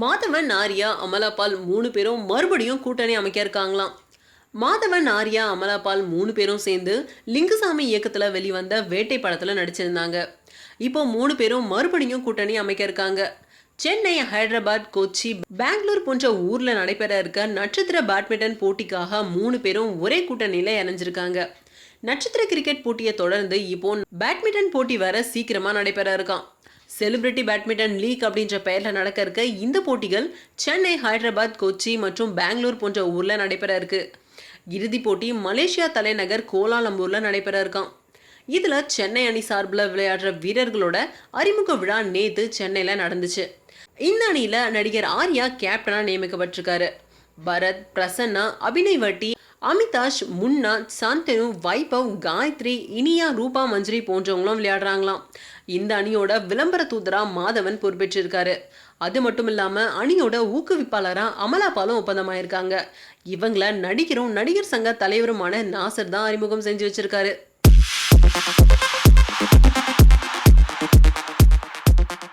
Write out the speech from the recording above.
மாதவன் ஆர்யா அமலாபால் மூணு பேரும் மறுபடியும் கூட்டணி அமைக்க இருக்காங்களாம். மாதவன் ஆர்யா அமலாபால் மூணு பேரும் சேர்ந்து லிங்குசாமி இயக்கத்தில் வெளிவந்த வேட்டை படத்தில் நடிச்சிருந்தாங்க. இப்போ மூணு பேரும் மறுபடியும் கூட்டணி அமைக்க இருக்காங்க. சென்னை ஹைதராபாத் கொச்சி பெங்களூர் போன்ற ஊரில் நடைபெற இருக்க நட்சத்திர பேட்மிண்டன் போட்டிக்காக மூணு பேரும் ஒரே கூட்டணியில் இணைஞ்சிருக்காங்க. நட்சத்திர கிரிக்கெட் போட்டியை தொடர்ந்து இப்போ பேட்மிண்டன் போட்டி வர சீக்கிரமாக நடைபெற இருக்கான் செலிபிரிட்டி பேட்மிண்டன் லீக் அப்படின்ற பெயரில் நடக்க இருக்க இந்த போட்டிகள் சென்னை ஹைதராபாத் கொச்சி மற்றும் பெங்களூர் போன்ற ஊரில் நடைபெற இருக்கு. இறுதிப் போட்டி மலேசியா தலைநகர் கோலாலம்பூரில் நடைபெற இருக்கான் இதில் சென்னை அணி சார்பில் விளையாடுற வீரர்களோட அறிமுக விழா நேத்து சென்னையில் நடந்துச்சு. இந்த அணியில நடிகர் ஆர்யா கேப்டனாக நியமிக்கப்பட்டிருக்காரு. பரத் பிரசன்னா அபிநய் வட்டி அமிதாஷ் முன்னா சாந்தனு வைபவ் காயத்ரி இனியா ரூபா மஞ்சரி போன்றவங்களும் விளையாடுறாங்களாம். இந்த அணியோட விளம்பர தூதரா மாதவன் பொறுப்பேற்றிருக்காரு. அது மட்டும் இல்லாம அணியோட ஊக்குவிப்பாளரா அமலாபாலும் ஒப்பந்தமாயிருக்காங்க. இவங்கள நடிகரும் நடிகர் சங்க தலைவருமான நாசர் தான் அறிமுகம் செஞ்சு வச்சிருக்காரு.